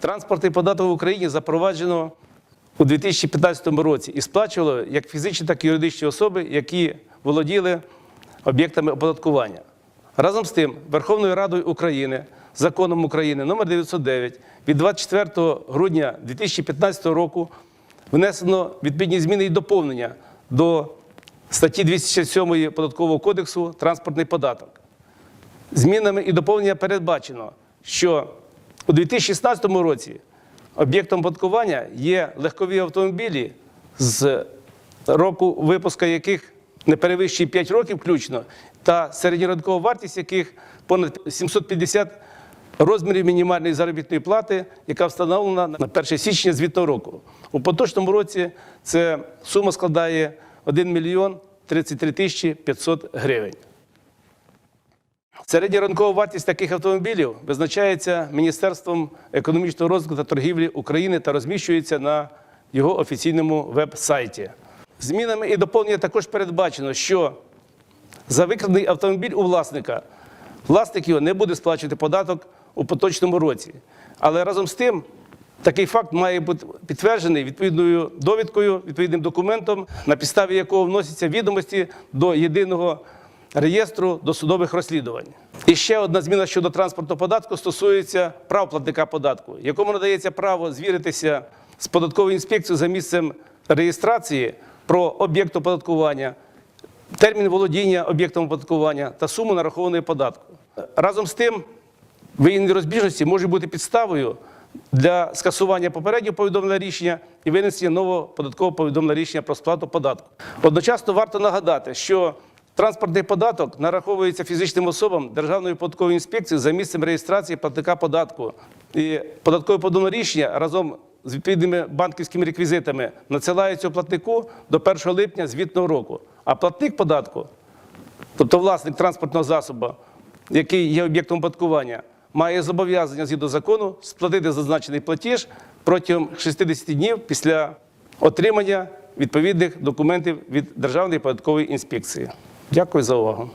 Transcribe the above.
Транспортний податок в Україні запроваджено у 2015 році і сплачувало як фізичні, так і юридичні особи, які володіли об'єктами оподаткування. Разом з тим, Верховною Радою України законом України номер 909 від 24 грудня 2015 року внесено відповідні зміни і доповнення до статті 267 Податкового кодексу Транспортний податок. Змінами і доповнення передбачено, що у 2016 році об'єктом оподаткування є легкові автомобілі, з року випуска яких не перевищує 5 років включно, та середньоринкова вартість яких понад 750 розмірів мінімальної заробітної плати, яка встановлена на 1 січня звітного року. У поточному році ця сума складає 1 мільйон 33 тисячі 500 гривень. Середня ринкова вартість таких автомобілів визначається Міністерством економічного розвитку та торгівлі України та розміщується на його офіційному веб-сайті. Змінами і доповненням також передбачено, що за викрадений автомобіль у власника власник його не буде сплачувати податок у поточному році. Але разом з тим такий факт має бути підтверджений відповідною довідкою, відповідним документом, на підставі якого вносяться відомості до єдиного реєстру досудових розслідувань. І ще одна зміна щодо транспортного податку стосується прав платника податку, якому надається право звіритися з податковою інспекцією за місцем реєстрації про об'єкт оподаткування, термін володіння об'єктом оподаткування та суму нарахованої податку. Разом з тим, виявлені розбіжності можуть бути підставою для скасування попереднього повідомленого рішення і винесення нового податкового повідомленого рішення про сплату податку. Одночасно варто нагадати, що транспортний податок нараховується фізичним особам Державною податковою інспекцією за місцем реєстрації платника податку. І податкове повідомлене рішення разом з відповідними банківськими реквізитами надсилається платнику до 1 липня звітного року. А платник податку тобто власник транспортного засобу, який є об'єктом оподаткування, має зобов'язання згідно закону сплатити зазначений платіж протягом 60 днів після отримання відповідних документів від Державної податкової інспекції. Дякую за увагу.